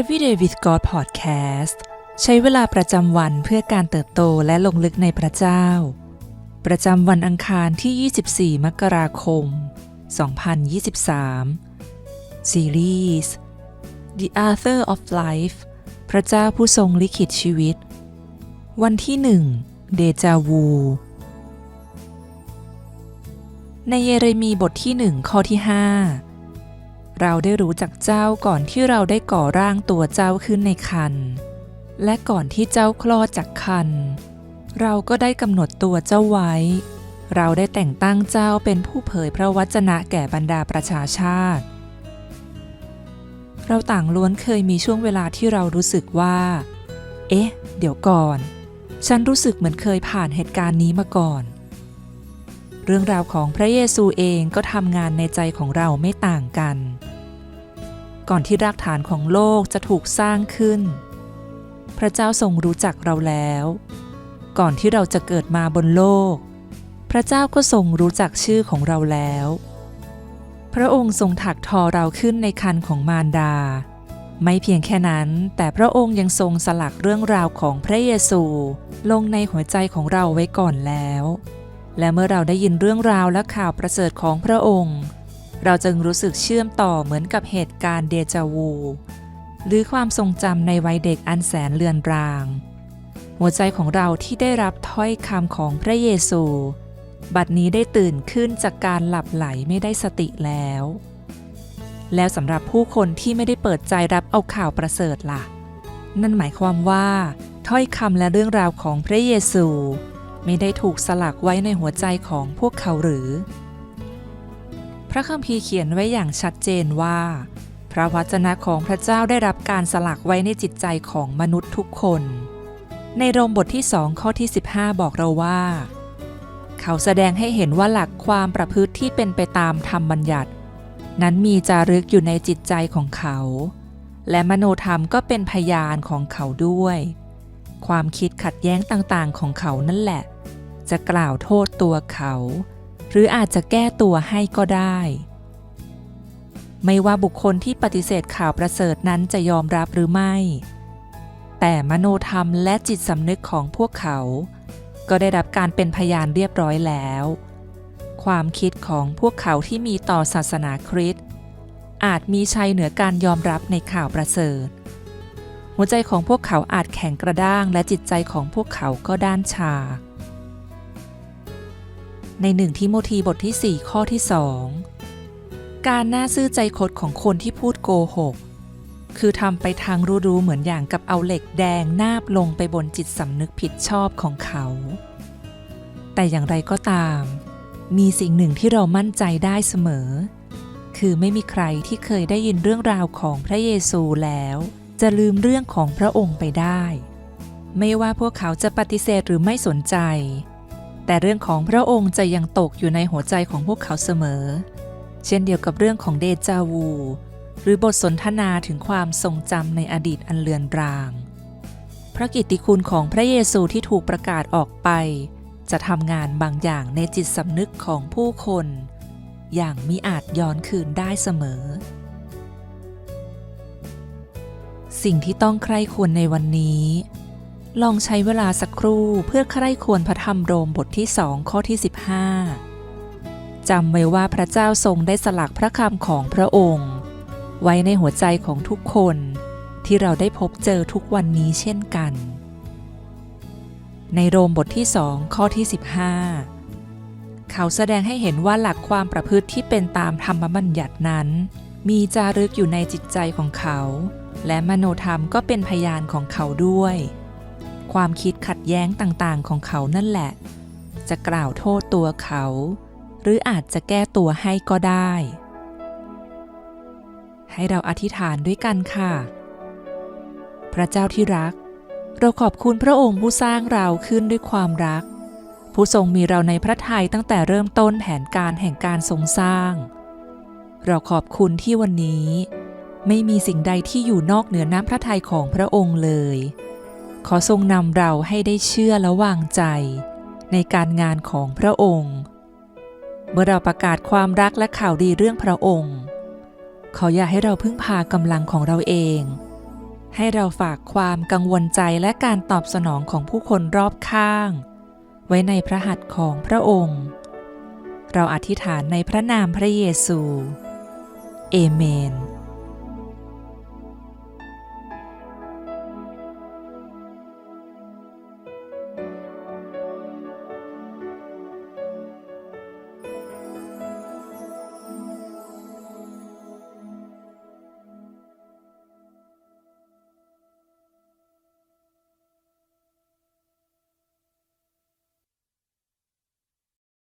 Everyday with God Podcast ใช้เวลาประจำวันเพื่อการเติบโตและลงลึกในพระเจ้า ประจำวันอังคารที่ 24 มกราคม 2023 ซีรีส์ The Author of Life พระเจ้าผู้ทรงลิขิตชีวิต วันที่1เดจาวู ในเยเรมีบทที่1ข้อที่ 5 เราได้รู้จักเจ้าก่อนที่เราได้ก่อร่างตัวเจ้าขึ้นในคัน และก่อนที่เจ้าคลอดจากคัน เราก็ได้กำหนดตัวเจ้าไว้ เราได้แต่งตั้งเจ้าเป็นผู้เผยพระวจนะแก่บรรดาประชาชาติ เราต่างล้วนเคยมีช่วงเวลาที่เรารู้สึกว่า เอ๊ะ เดี๋ยวก่อน ฉันรู้สึกเหมือนเคยผ่านเหตุการณ์นี้มาก่อนเรื่องราวของพระเยซูเองก็ทำงานในใจของเราไม่ต่างกัน ก่อนที่รากฐานของโลกจะถูกสร้างขึ้น พระเจ้าทรงรู้จักเราแล้ว ก่อนที่เราจะเกิดมาบนโลก พระเจ้าก็ทรงรู้จักชื่อของเราแล้ว พระองค์ทรงถักทอเราขึ้นในคันของมารดา ไม่เพียงแค่นั้น แต่พระองค์ยังทรงสลักเรื่องราวของพระเยซู ลงในหัวใจของเราไว้ก่อนแล้ว และเมื่อเราได้ยินเรื่องราวและข่าวประเสริฐของพระองค์ เราจึงรู้สึกเชื่อมต่อเหมือนกับเหตุการณ์เดจาวู หรือความทรงจำในวัยเด็กอันแสนเลือนราง หัวใจของเราที่ได้รับถ้อยคำของพระเยซู บัดนี้ได้ตื่นขึ้นจากการหลับไหลไม่ได้สติแล้ว แล้วสำหรับผู้คนที่ไม่ได้เปิดใจรับเอาข่าวประเสริฐล่ะ นั่นหมายความว่าถ้อยคำและเรื่องราวของพระเยซู ไม่ได้ถูกสลักไว้ในหัวใจของพวกเขาหรือ ระคัมภีร์เขียนไว้อย่างชัดเจนว่า พระวจนะของพระเจ้าได้รับการสลักไว้ในจิตใจของมนุษย์ทุกคน ในโรมบทที่สองข้อที่ 15 บอกเราว่า เขาแสดงให้เห็นว่าหลักความประพฤติที่เป็นไปตามธรรมบัญญัติ นั้นมีจารึกอยู่ในจิตใจของเขา และมโนธรรมก็เป็นพยานของเขาด้วย ความคิดขัดแย้งต่างๆของเขานั่นแหละ จะกล่าวโทษตัวเขา หรืออาจจะแก้ตัวให้ก็ได้ ไม่ว่าบุคคลที่ปฏิเสธข่าวประเสริฐนั้นจะยอมรับหรือไม่ แต่มโนธรรมและจิตสำนึกของพวกเขา ก็ได้รับการเป็นพยานเรียบร้อยแล้ว ความคิดของพวกเขาที่มีต่อศาสนาคริสต์อาจมีชัยเหนือการยอมรับในข่าวประเสริฐ หัวใจของพวกเขาอาจแข็งกระด้างและจิตใจของพวกเขาก็ด้านชา ในหนึ่งทิโมธีบทที่ 4 ข้อที่2การน่าซื่อใจคดของคนที่พูดโกหก คือทำไปทางรู้ๆเหมือนอย่างกับเอาเหล็กแดงนาบลงไปบนจิตสำนึกผิดชอบของเขา แต่อย่างไรก็ตาม มีสิ่งหนึ่งที่เรามั่นใจได้เสมอ คือไม่มีใครที่เคยได้ยินเรื่องราวของพระเยซูแล้ว จะลืมเรื่องของพระองค์ไปได้ ไม่ว่าพวกเขาจะปฏิเสธหรือไม่สนใจ แต่เรื่องของพระองค์จะยังตกอยู่ในหัวใจของพวกเขาเสมอ เช่นเดียวกับเรื่องของเดจาวู หรือบทสนทนาถึงความทรงจำในอดีตอันเลือนราง พระกิตติคุณของพระเยซูที่ถูกประกาศออกไป จะทำงานบางอย่างในจิตสำนึกของผู้คน อย่างมิอาจย้อนคืนได้เสมอ สิ่งที่ต้องใคร่ควรในวันนี้ ลองใช้เวลาสักครู่เพื่อใคร่ควรพระธรรมโรมบทที่สองข้อที่ 15 จำไว้ว่าพระเจ้าทรงได้สลักพระคำของพระองค์ ไว้ในหัวใจของทุกคนที่เราได้พบเจอทุกวันนี้เช่นกัน ในโรมบทที่สองข้อที่ 15 เขาแสดงให้เห็นว่าหลักความประพฤติที่เป็นตามธรรมบัญญัตินั้น มีจารึกอยู่ในจิตใจของเขา และมโนธรรมก็เป็นพยานของเขาด้วย ความคิดขัดแย้งต่างๆ ของเขานั่นแหละ จะกล่าวโทษตัวเขา หรืออาจจะแก้ตัวให้ก็ได้ ให้เราอธิษฐานด้วยกันค่ะ พระเจ้าที่รัก เราขอบคุณพระองค์ผู้สร้างเราขึ้นด้วยความรัก ผู้ทรงมีเราในพระทัยตั้งแต่เริ่มต้นแผนการแห่งการทรงสร้าง เราขอบคุณที่วันนี้ ไม่มีสิ่งใดที่อยู่นอกเหนือน้ำพระทัยของพระองค์เลย ขอทรงนำเราให้ได้เชื่อและวางใจ ในการงานของพระองค์ เมื่อเราประกาศความรักและข่าวดีเรื่องพระองค์ ขออย่าให้เราพึ่งพากำลังของเราเอง ให้เราฝากความกังวลใจและการตอบสนองของผู้คนรอบข้าง ไว้ในพระหัตถ์ของพระองค์ เราอธิษฐานในพระนามพระเยซู เอเมน